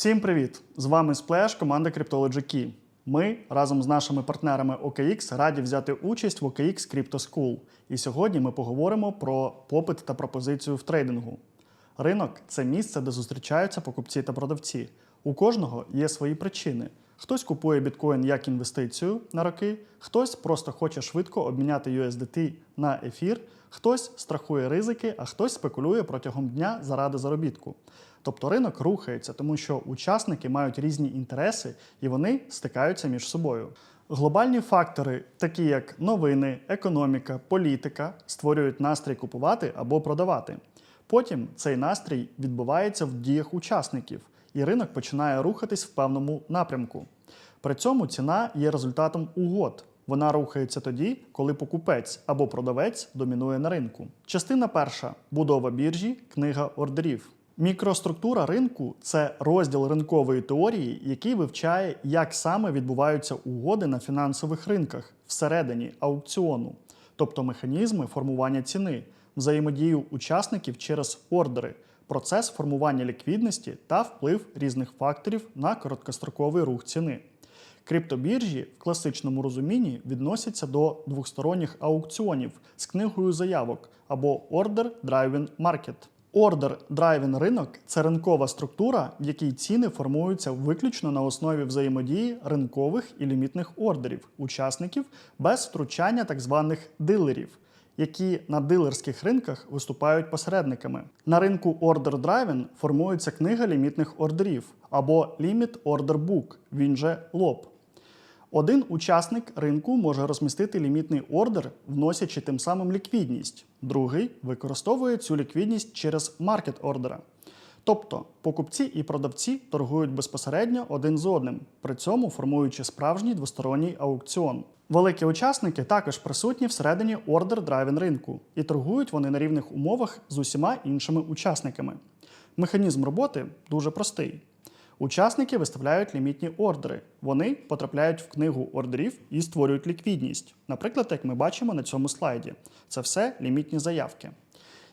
Всім привіт! З вами Splash, команда Cryptology Key. Ми разом з нашими партнерами OKX раді взяти участь в OKX Crypto School. І сьогодні ми поговоримо про попит та пропозицію в трейдингу. Ринок це місце, де зустрічаються покупці та продавці. У кожного є свої причини. Хтось купує біткоін як інвестицію на роки, хтось просто хоче швидко обміняти USDT на ефір, хтось страхує ризики, а хтось спекулює протягом дня заради заробітку. Тобто ринок рухається, тому що учасники мають різні інтереси і вони стикаються між собою. Глобальні фактори, такі як новини, економіка, політика, створюють настрій купувати або продавати. Потім цей настрій відбувається в діях учасників, і ринок починає рухатись в певному напрямку. При цьому ціна є результатом угод. Вона рухається тоді, коли покупець або продавець домінує на ринку. Частина перша будова біржі, книга ордерів. Мікроструктура ринку це розділ ринкової теорії, який вивчає, як саме відбуваються угоди на фінансових ринках всередині аукціону, тобто механізми формування ціни, взаємодію учасників через ордери, процес формування ліквідності та вплив різних факторів на короткостроковий рух ціни. Криптобіржі в класичному розумінні відносяться до двосторонніх аукціонів з книгою заявок або Order Driven Market. Order Driven ринок це ринкова структура, в якій ціни формуються виключно на основі взаємодії ринкових і лімітних ордерів учасників без втручання так званих дилерів, які на дилерських ринках виступають посередниками. На ринку Order Driven формується книга лімітних ордерів або Limit Order Book, він же ЛОП. Один учасник ринку може розмістити лімітний ордер, вносячи тим самим ліквідність. Другий використовує цю ліквідність через маркет ордера. Тобто покупці і продавці торгують безпосередньо один з одним, при цьому формуючи справжній двосторонній аукціон. Великі учасники також присутні всередині ордер драйвен ринку, і торгують вони на рівних умовах з усіма іншими учасниками. Механізм роботи дуже простий. Учасники виставляють лімітні ордери. Вони потрапляють в книгу ордерів і створюють ліквідність. Наприклад, як ми бачимо на цьому слайді. Це все лімітні заявки.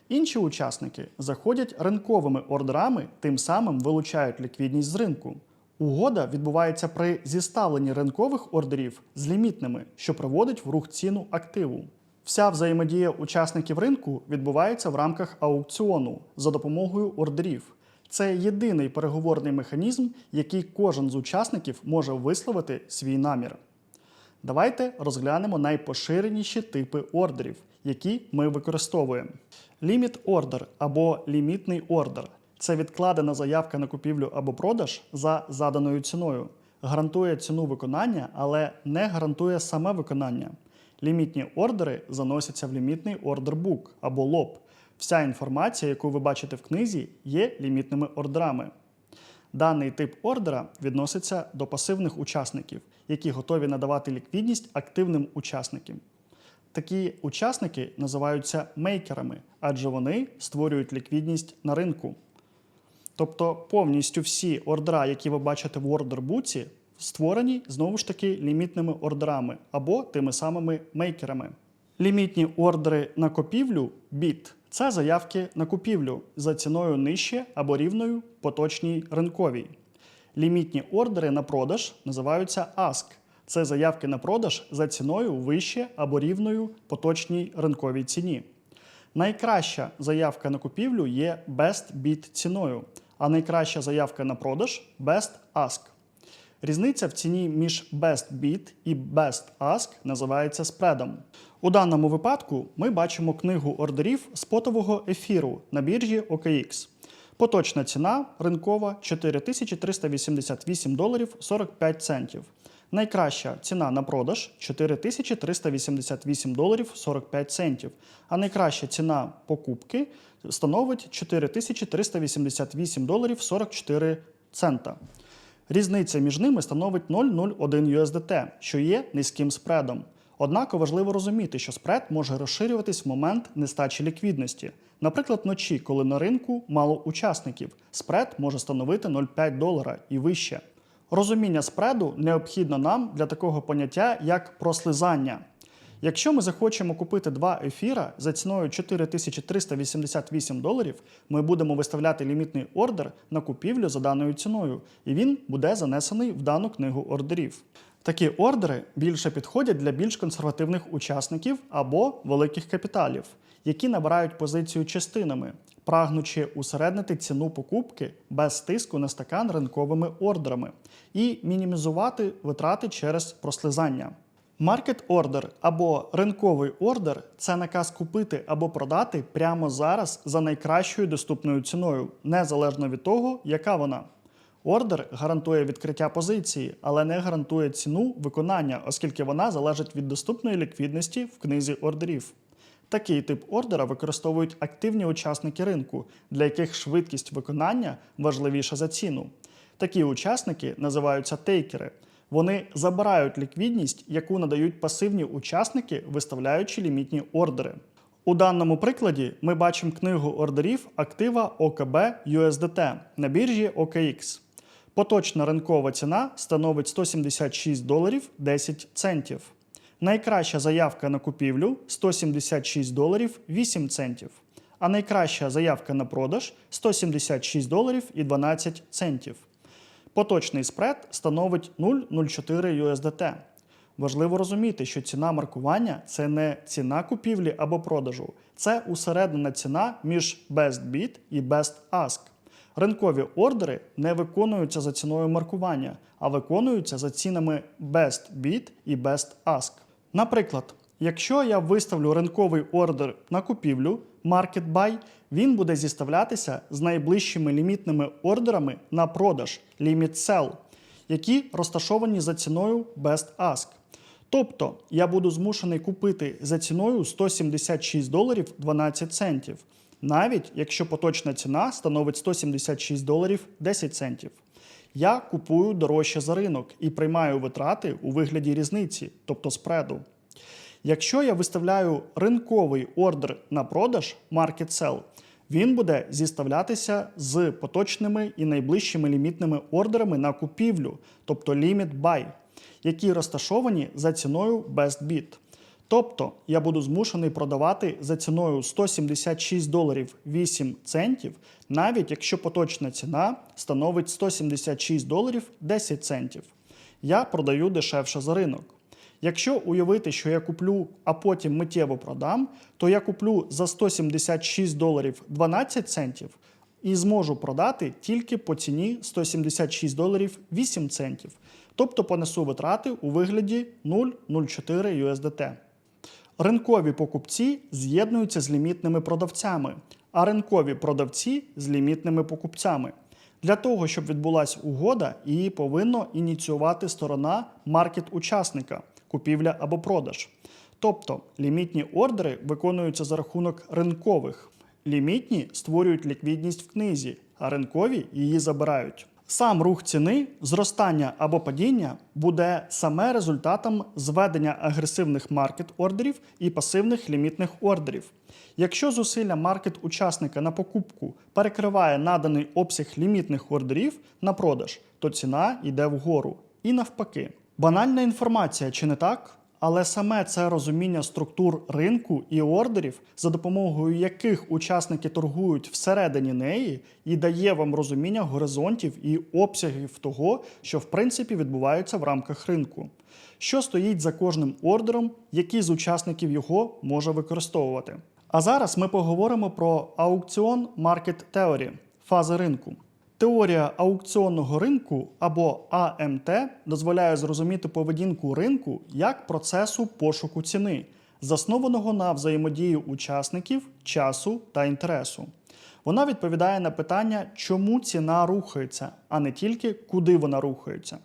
Інші учасники заходять ринковими ордерами, тим самим вилучають ліквідність з ринку. Угода відбувається при зіставленні ринкових ордерів з лімітними, що приводить в рух ціну активу. Вся взаємодія учасників ринку відбувається в рамках аукціону за допомогою ордерів. Це єдиний переговорний механізм, який кожен з учасників може висловити свій намір. Давайте розглянемо найпоширеніші типи ордерів, які ми використовуємо. Ліміт ордер або лімітний ордер це відкладена заявка на купівлю або продаж за заданою ціною. Гарантує ціну виконання, але не гарантує саме виконання. Лімітні ордери заносяться в лімітний ордербук або лоб. Вся інформація, яку ви бачите в книзі, є лімітними ордерами. Даний тип ордера відноситься до пасивних учасників, які готові надавати ліквідність активним учасникам. Такі учасники називаються мейкерами, адже вони створюють ліквідність на ринку. Тобто повністю всі ордера, які ви бачите в ордербуці, створені знову ж таки лімітними ордерами або тими самими мейкерами. Лімітні ордери на купівлю біт це заявки на купівлю за ціною нижче або рівною поточній ринковій. Лімітні ордери на продаж називаються ASK. Це заявки на продаж за ціною вище або рівною поточній ринковій ціні. Найкраща заявка на купівлю є Best Bid ціною, а найкраща заявка на продаж Best Ask. Різниця в ціні між Best Bid і Best Ask називається спредом. У даному випадку ми бачимо книгу ордерів спотового ефіру на біржі OKX. Поточна ціна ринкова 4388 доларів 45 центів. Найкраща ціна на продаж 4388 доларів 45 центів. А найкраща ціна покупки становить 4388 доларів 44 цента. Різниця між ними становить 0,01 USDT, що є низьким спредом. Однак важливо розуміти, що спред може розширюватись в момент нестачі ліквідності. Наприклад, вночі, коли на ринку мало учасників, спред може становити 0,5 долара і вище. Розуміння спреду необхідно нам для такого поняття, як прослизання. Якщо ми захочемо купити два ефіра за ціною 4388 доларів, ми будемо виставляти лімітний ордер на купівлю за даною ціною, і він буде занесений в дану книгу ордерів. Такі ордери більше підходять для більш консервативних учасників або великих капіталів, які набирають позицію частинами, прагнучи усереднити ціну покупки без тиску на стакан ринковими ордерами і мінімізувати витрати через прослизання. Маркет ордер або ринковий ордер це наказ купити або продати прямо зараз за найкращою доступною ціною, незалежно від того, яка вона. Ордер гарантує відкриття позиції, але не гарантує ціну виконання, оскільки вона залежить від доступної ліквідності в книзі ордерів. Такий тип ордера використовують активні учасники ринку, для яких швидкість виконання важливіша за ціну. Такі учасники називаються тейкери. Вони забирають ліквідність, яку надають пасивні учасники, виставляючи лімітні ордери. У даному прикладі ми бачимо книгу ордерів актива ОКБ USDT на біржі OKX. Поточна ринкова ціна становить 176 доларів 10 центів. Найкраща заявка на купівлю 176 доларів 8 центів. А найкраща заявка на продаж 176 доларів і 12 центів. Поточний спред становить 0,04 USDT. Важливо розуміти, що ціна маркування це не ціна купівлі або продажу, це усереднена ціна між Best Bid і Best Ask. Ринкові ордери не виконуються за ціною маркування, а виконуються за цінами Best Bid і Best Ask. Наприклад, якщо я виставлю ринковий ордер на купівлю Market Buy, він буде зіставлятися з найближчими лімітними ордерами на продаж Limit Sell, які розташовані за ціною Best Ask. Тобто я буду змушений купити за ціною 176 доларів 12 центів, навіть якщо поточна ціна становить 176 доларів 10 центів. Я купую дорожче за ринок і приймаю витрати у вигляді різниці, тобто спреду. Якщо я виставляю ринковий ордер на продаж Market Sell, він буде зіставлятися з поточними і найближчими лімітними ордерами на купівлю, тобто Limit Buy, які розташовані за ціною Best Bid. Тобто я буду змушений продавати за ціною 176 доларів 8 центів, навіть якщо поточна ціна становить 176 доларів 10 центів. Я продаю дешевше за ринок. Якщо уявити, що я куплю, а потім миттєво продам, то я куплю за 176 доларів 12 центів і зможу продати тільки по ціні 176 доларів 8 центів. Тобто понесу витрати у вигляді 0,04 USDT. Ринкові покупці з'єднуються з лімітними продавцями, а ринкові продавці з лімітними покупцями. Для того, щоб відбулася угода, її повинно ініціювати сторона маркет-учасника, купівля або продаж. Тобто лімітні ордери виконуються за рахунок ринкових. Лімітні створюють ліквідність в книзі, а ринкові її забирають. Сам рух ціни, зростання або падіння буде саме результатом зведення агресивних маркет-ордерів і пасивних лімітних ордерів. Якщо зусилля маркет-учасника на покупку перекриває наданий обсяг лімітних ордерів на продаж, то ціна йде вгору. І навпаки. Банальна інформація, чи не так? Але саме це розуміння структур ринку і ордерів, за допомогою яких учасники торгують всередині неї, і дає вам розуміння горизонтів і обсягів того, що в принципі відбувається в рамках ринку. Що стоїть за кожним ордером, який з учасників його може використовувати. А зараз ми поговоримо про аукціон Market Theory – фази ринку. Теорія аукціонного ринку або АМТ дозволяє зрозуміти поведінку ринку як процесу пошуку ціни, заснованого на взаємодії учасників, часу та інтересу. Вона відповідає на питання, чому ціна рухається, а не тільки куди вона рухається.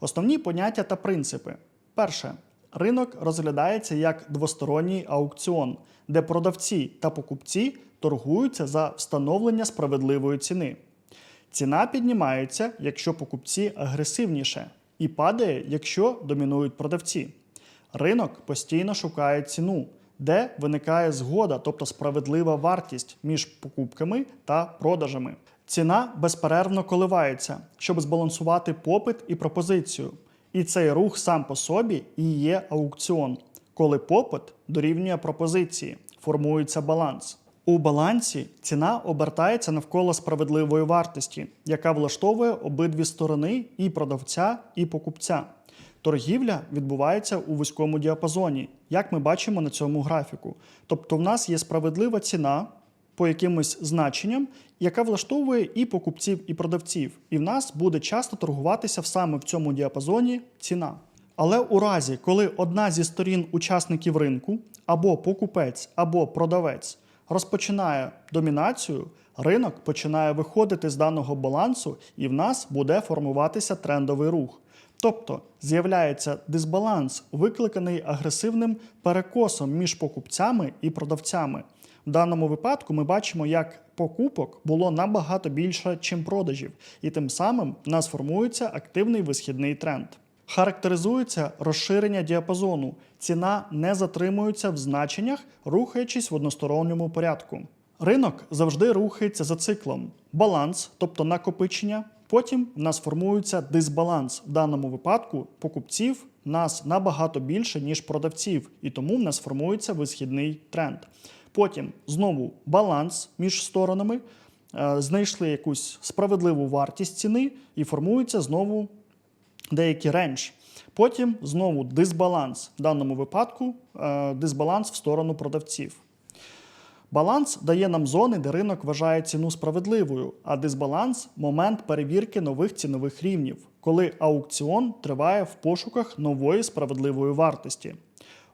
Основні поняття та принципи. Перше. Ринок розглядається як двосторонній аукціон, де продавці та покупці торгуються за встановлення справедливої ціни. Ціна піднімається, якщо покупці агресивніше, і падає, якщо домінують продавці. Ринок постійно шукає ціну, де виникає згода, тобто справедлива вартість між покупками та продажами. Ціна безперервно коливається, щоб збалансувати попит і пропозицію. І цей рух сам по собі і є аукціон. коли попит дорівнює пропозиції, формується баланс. У балансі ціна обертається навколо справедливої вартості, яка влаштовує обидві сторони і продавця, і покупця. Торгівля відбувається у вузькому діапазоні, як ми бачимо на цьому графіку. Тобто, в нас є справедлива ціна по якимось значенням, яка влаштовує і покупців, і продавців. І в нас буде часто торгуватися саме в цьому діапазоні ціна. Але у разі, коли одна зі сторін учасників ринку, або покупець, або продавець розпочинає домінацію, ринок починає виходити з даного балансу, і в нас буде формуватися трендовий рух. Тобто з'являється дисбаланс, викликаний агресивним перекосом між покупцями і продавцями. В даному випадку ми бачимо, як покупок було набагато більше, чим продажів, і тим самим в нас формується активний висхідний тренд. Характеризується розширення діапазону. Ціна не затримується в значеннях, рухаючись в односторонньому порядку. Ринок завжди рухається за циклом: баланс, тобто накопичення. Потім в нас формується дисбаланс. В даному випадку покупців нас набагато більше, ніж продавців, і тому в нас формується висхідний тренд. Потім знову баланс між сторонами, е, знайшли якусь справедливу вартість ціни і формується знову деякий рендж. Потім знову дисбаланс. В даному випадку е, дисбаланс в сторону продавців. Баланс дає нам зони, де ринок вважає ціну справедливою, а дисбаланс момент перевірки нових цінових рівнів, коли аукціон триває в пошуках нової справедливої вартості.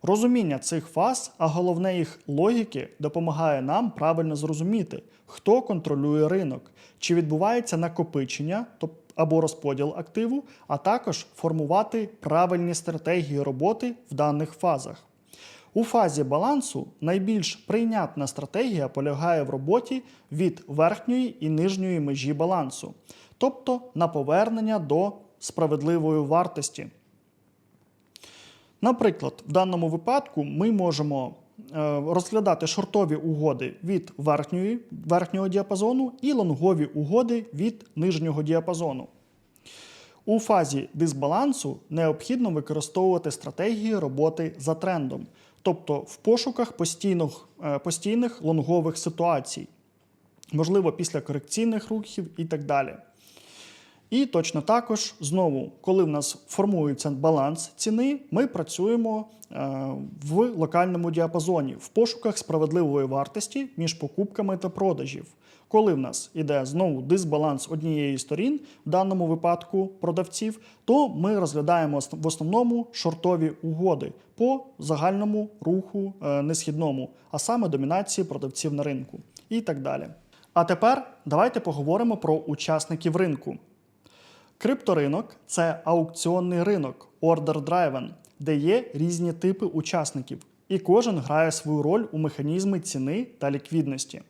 Розуміння цих фаз, а головне їх логіки, допомагає нам правильно зрозуміти, хто контролює ринок, чи відбувається накопичення тобто або розподіл активу, а також формувати правильні стратегії роботи в даних фазах. У фазі балансу найбільш прийнятна стратегія полягає в роботі від верхньої і нижньої межі балансу, тобто на повернення до справедливої вартості. Наприклад, в даному випадку ми можемо розглядати шортові угоди від верхньої, верхнього діапазону і лонгові угоди від нижнього діапазону. У фазі дисбалансу необхідно використовувати стратегії роботи за трендом, тобто в пошуках постійних, е, постійних лонгових ситуацій, можливо, після корекційних рухів і так далі. І точно також, знову, коли в нас формується баланс ціни, ми працюємо е, в локальному діапазоні в пошуках справедливої вартості між покупками та продажів. Коли в нас іде знову дисбаланс однієї сторін, в даному випадку продавців, то ми розглядаємо в основному шортові угоди по загальному руху е, несхідному, а саме домінації продавців на ринку і так далі. А тепер давайте поговоримо про учасників ринку. Крипторинок це аукціонний ринок, order driven, де є різні типи учасників, і кожен грає свою роль у механізмі ціни та ліквідності.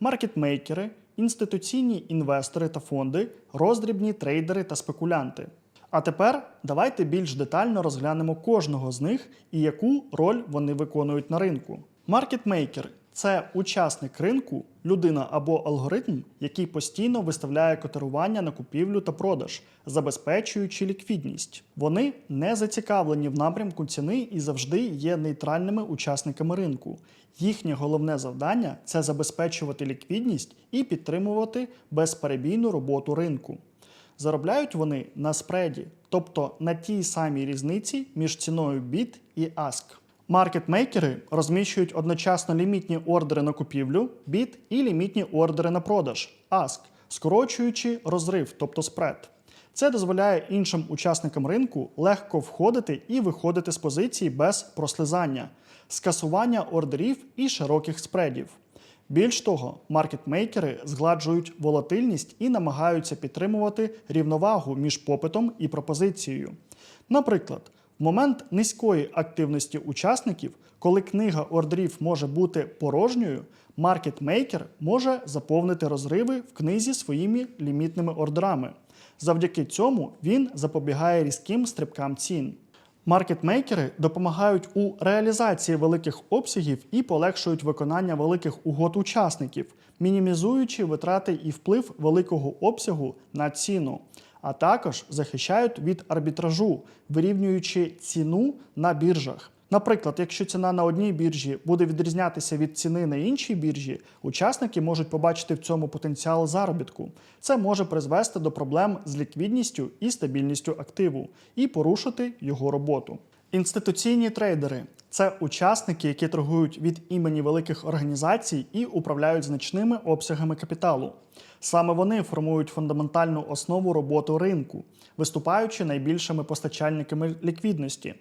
Маркетмейкери, інституційні інвестори та фонди, роздрібні трейдери та спекулянти. А тепер давайте більш детально розглянемо кожного з них і яку роль вони виконують на ринку. Маркетмейкер це учасник ринку, людина або алгоритм, який постійно виставляє котирування на купівлю та продаж, забезпечуючи ліквідність. Вони не зацікавлені в напрямку ціни і завжди є нейтральними учасниками ринку. Їхнє головне завдання це забезпечувати ліквідність і підтримувати безперебійну роботу ринку. Заробляють вони на спреді, тобто на тій самій різниці між ціною BID і ASK. Маркетмейкери розміщують одночасно лімітні ордери на купівлю BID і лімітні ордери на продаж ASK, скорочуючи розрив, тобто спред. Це дозволяє іншим учасникам ринку легко входити і виходити з позиції без прослизання, скасування ордерів і широких спредів. Більш того, маркетмейкери згладжують волатильність і намагаються підтримувати рівновагу між попитом і пропозицією. Наприклад, момент низької активності учасників, коли книга ордерів може бути порожньою, маркетмейкер може заповнити розриви в книзі своїми лімітними ордерами. Завдяки цьому він запобігає різким стрибкам цін. Маркетмейкери допомагають у реалізації великих обсягів і полегшують виконання великих угод учасників, мінімізуючи витрати і вплив великого обсягу на ціну, а також захищають від арбітражу, вирівнюючи ціну на біржах. Наприклад, якщо ціна на одній біржі буде відрізнятися від ціни на іншій біржі, учасники можуть побачити в цьому потенціал заробітку. Це може призвести до проблем з ліквідністю і стабільністю активу і порушити його роботу. Інституційні трейдери це учасники, які торгують від імені великих організацій і управляють значними обсягами капіталу. Саме вони формують фундаментальну основу роботи ринку, виступаючи найбільшими постачальниками ліквідності.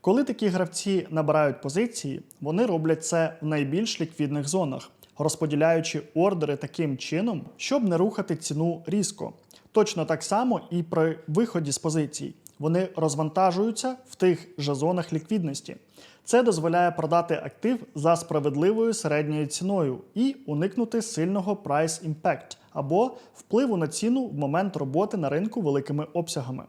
Коли такі гравці набирають позиції, вони роблять це в найбільш ліквідних зонах, розподіляючи ордери таким чином, щоб не рухати ціну різко. Точно так само і при виході з позицій. Вони розвантажуються в тих же зонах ліквідності. Це дозволяє продати актив за справедливою середньою ціною і уникнути сильного price impact або впливу на ціну в момент роботи на ринку великими обсягами.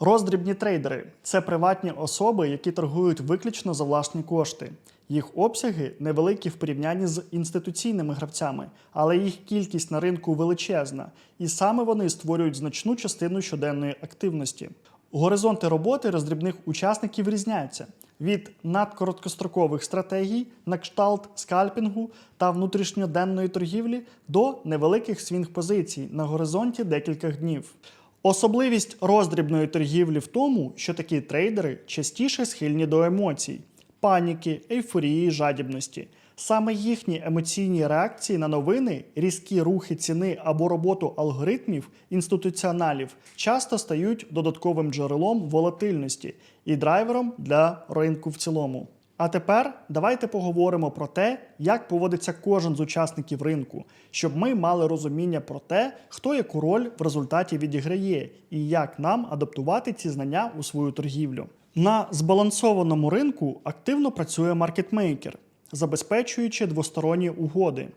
Роздрібні трейдери це приватні особи, які торгують виключно за власні кошти. Їх обсяги невеликі в порівнянні з інституційними гравцями, але їх кількість на ринку величезна, і саме вони створюють значну частину щоденної активності. Горизонти роботи роздрібних учасників різняться від надкороткострокових стратегій на кшталт скальпінгу та внутрішньоденної торгівлі до невеликих свінг-позицій на горизонті декілька днів. Особливість роздрібної торгівлі в тому, що такі трейдери частіше схильні до емоцій, паніки, ейфорії, жадібності. Саме їхні емоційні реакції на новини, різкі рухи ціни або роботу алгоритмів інституціоналів часто стають додатковим джерелом волатильності і драйвером для ринку в цілому. А тепер давайте поговоримо про те, як поводиться кожен з учасників ринку, щоб ми мали розуміння про те, хто яку роль в результаті відіграє, і як нам адаптувати ці знання у свою торгівлю. На збалансованому ринку активно працює маркетмейкер, забезпечуючи двосторонні угоди.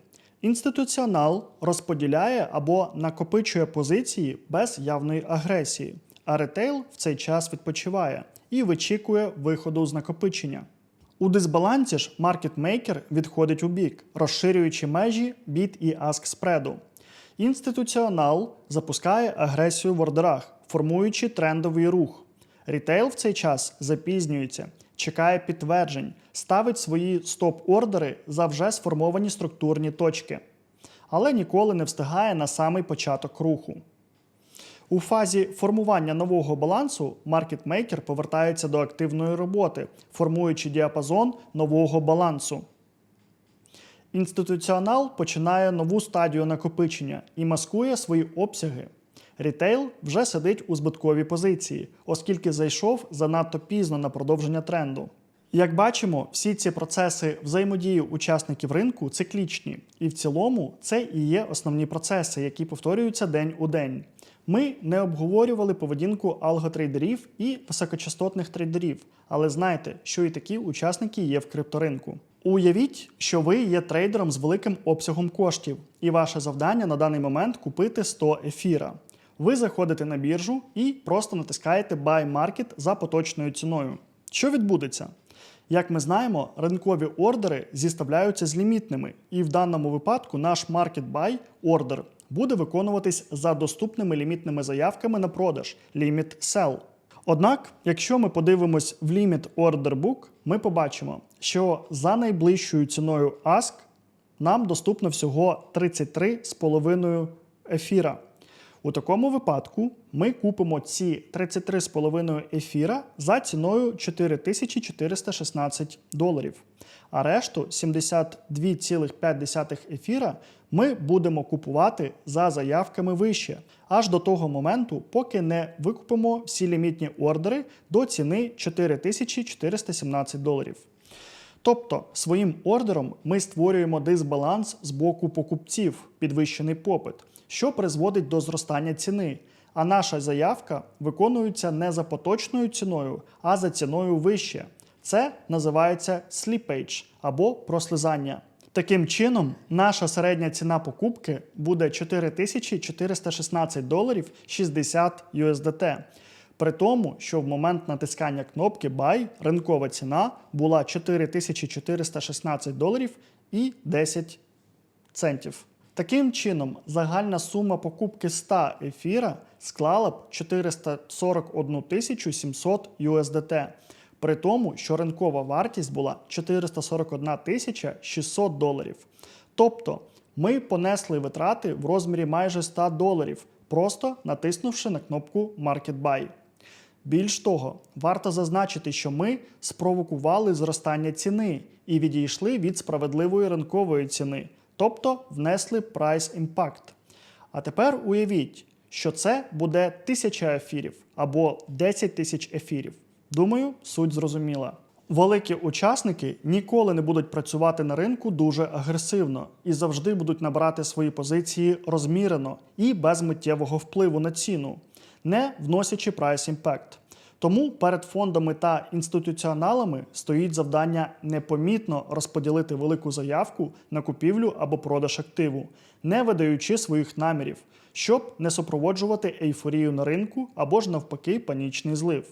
Інституціонал розподіляє або накопичує позиції без явної агресії, а ретейл в цей час відпочиває і вичікує виходу з накопичення. У дисбалансі ж маркетмейкер відходить у бік, розширюючи межі bid і ask спреду. Інституціонал запускає агресію в ордерах, формуючи трендовий рух. Рітейл в цей час запізнюється, чекає підтверджень, ставить свої стоп-ордери за вже сформовані структурні точки, але ніколи не встигає на самий початок руху. У фазі формування нового балансу маркетмейкер повертається до активної роботи, формуючи діапазон нового балансу. Інституціонал починає нову стадію накопичення і маскує свої обсяги. Рітейл вже сидить у збитковій позиції, оскільки зайшов занадто пізно на продовження тренду. Як бачимо, всі ці процеси взаємодії учасників ринку циклічні, і в цілому це і є основні процеси, які повторюються день у день. Ми не обговорювали поведінку алготрейдерів і високочастотних трейдерів, але знайте, що і такі учасники є в крипторинку. Уявіть, що ви є трейдером з великим обсягом коштів, і ваше завдання на даний момент купити 100 ефіра. Ви заходите на біржу і просто натискаєте Buy Market за поточною ціною. Що відбудеться? Як ми знаємо, ринкові ордери зіставляються з лімітними, і в даному випадку наш Market Buy ордер буде виконуватись за доступними лімітними заявками на продаж Limit Sell. Однак, якщо ми подивимось в Limit Order Book, ми побачимо, що за найближчою ціною ASK нам доступно всього 33,5 ефіра. У такому випадку ми купимо ці 33,5 ефіра за ціною 4416 доларів. А решту 72,5 ефіра ми будемо купувати за заявками вище, аж до того моменту, поки не викупимо всі лімітні ордери до ціни 4417 доларів. Тобто своїм ордером ми створюємо дисбаланс з боку покупців, підвищений попит, що призводить до зростання ціни. А наша заявка виконується не за поточною ціною, а за ціною вище. Це називається slippage або прослизання. Таким чином, наша середня ціна покупки буде 4416 доларів 60 USDT. При тому, що в момент натискання кнопки Buy ринкова ціна була 4416 доларів і 10 центів. Таким чином, загальна сума покупки 100 ефіра склала б 441 700 USDT. при тому, що ринкова вартість була 441 600 доларів. Тобто ми понесли витрати в розмірі майже 100 доларів, просто натиснувши на кнопку Market Buy. Більш того, варто зазначити, що ми спровокували зростання ціни і відійшли від справедливої ринкової ціни, тобто внесли Price Impact. А тепер уявіть, що це буде тисяча ефірів або 10 тисяч ефірів. Думаю, суть зрозуміла. Великі учасники ніколи не будуть працювати на ринку дуже агресивно і завжди будуть набирати свої позиції розмірено і без миттєвого впливу на ціну, не вносячи price impact. Тому перед фондами та інституціоналами стоїть завдання непомітно розподілити велику заявку на купівлю або продаж активу, не видаючи своїх намірів, щоб не супроводжувати ейфорію на ринку або ж навпаки панічний злив.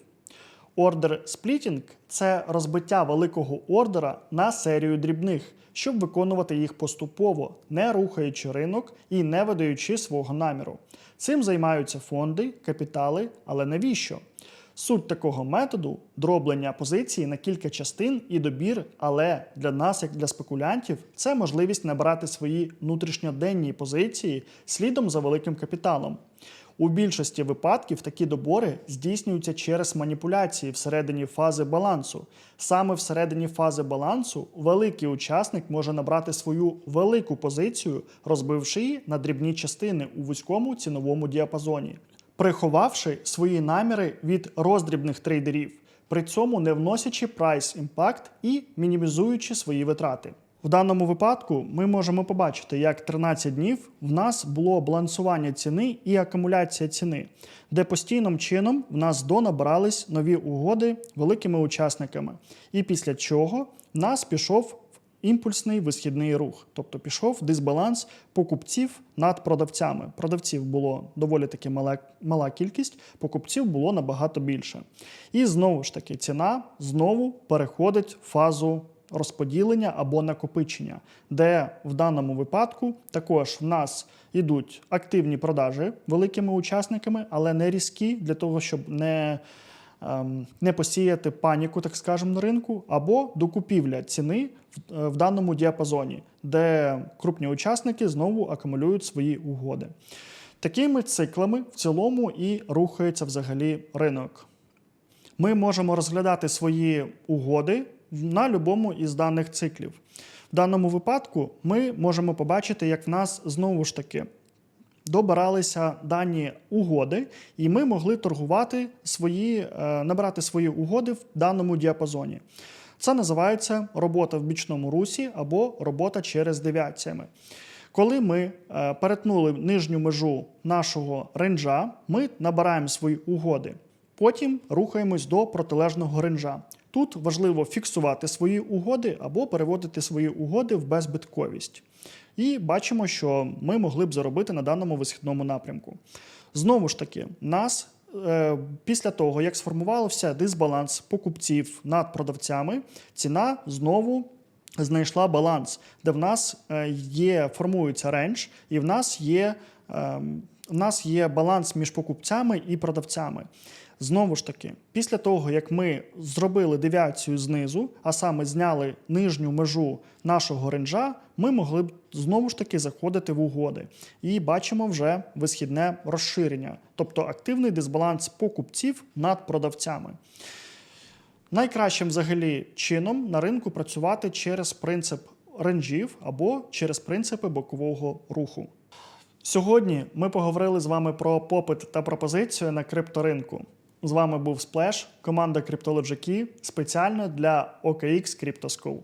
Ордер сплітінг це розбиття великого ордера на серію дрібних, щоб виконувати їх поступово, не рухаючи ринок і не видаючи свого наміру. Цим займаються фонди, капітали, але навіщо? Суть такого методу дроблення позиції на кілька частин і добір, але для нас, як для спекулянтів, це можливість набирати свої внутрішньоденні позиції слідом за великим капіталом. У більшості випадків такі добори здійснюються через маніпуляції всередині фази балансу. Саме всередині фази балансу великий учасник може набрати свою велику позицію, розбивши її на дрібні частини у вузькому ціновому діапазоні, приховавши свої наміри від роздрібних трейдерів, при цьому не вносячи прайс імпакт і мінімізуючи свої витрати. В даному випадку ми можемо побачити, як 13 днів в нас було балансування ціни і акумуляція ціни, де постійним чином в нас донабирались нові угоди великими учасниками. І після чого в нас пішов імпульсний висхідний рух, тобто пішов дисбаланс покупців над продавцями. Продавців було доволі таки мала, мала кількість, покупців було набагато більше. І знову ж таки ціна знову переходить в фазу розподілення або накопичення, де в даному випадку також в нас йдуть активні продажі великими учасниками, але не різкі для того, щоб не ем, не посіяти паніку, так скажемо, на ринку, або докупівля ціни е, в даному діапазоні, де крупні учасники знову акумулюють свої угоди. Такими циклами в цілому і рухається взагалі ринок. Ми можемо розглядати свої угоди на будь-якому із даних циклів. В даному випадку ми можемо побачити, як в нас знову ж таки добиралися дані угоди, і ми могли торгувати свої, е, набирати свої угоди в даному діапазоні. Це називається робота в бічному русі або робота через девіаціями. Коли ми е, перетнули нижню межу нашого ренджа, ми набираємо свої угоди. Потім рухаємось до протилежного ренджа. Тут важливо фіксувати свої угоди або переводити свої угоди в безбитковість. І бачимо, що ми могли б заробити на даному висхідному напрямку. Знову ж таки, нас е, після того, як сформувався дисбаланс покупців над продавцями, ціна знову знайшла баланс, де в нас е, є, формується рендж, і в нас є, е, в нас є баланс між покупцями і продавцями. Знову ж таки, після того, як ми зробили девіацію знизу, а саме зняли нижню межу нашого ренджа, ми могли б знову ж таки заходити в угоди. І бачимо вже висхідне розширення, тобто активний дисбаланс покупців над продавцями. Найкращим взагалі чином на ринку працювати через принцип ренджів або через принципи бокового руху. Сьогодні ми поговорили з вами про попит та пропозицію на крипторинку. З вами був Сплеш, команда Cryptology спеціально для OKX Crypto School.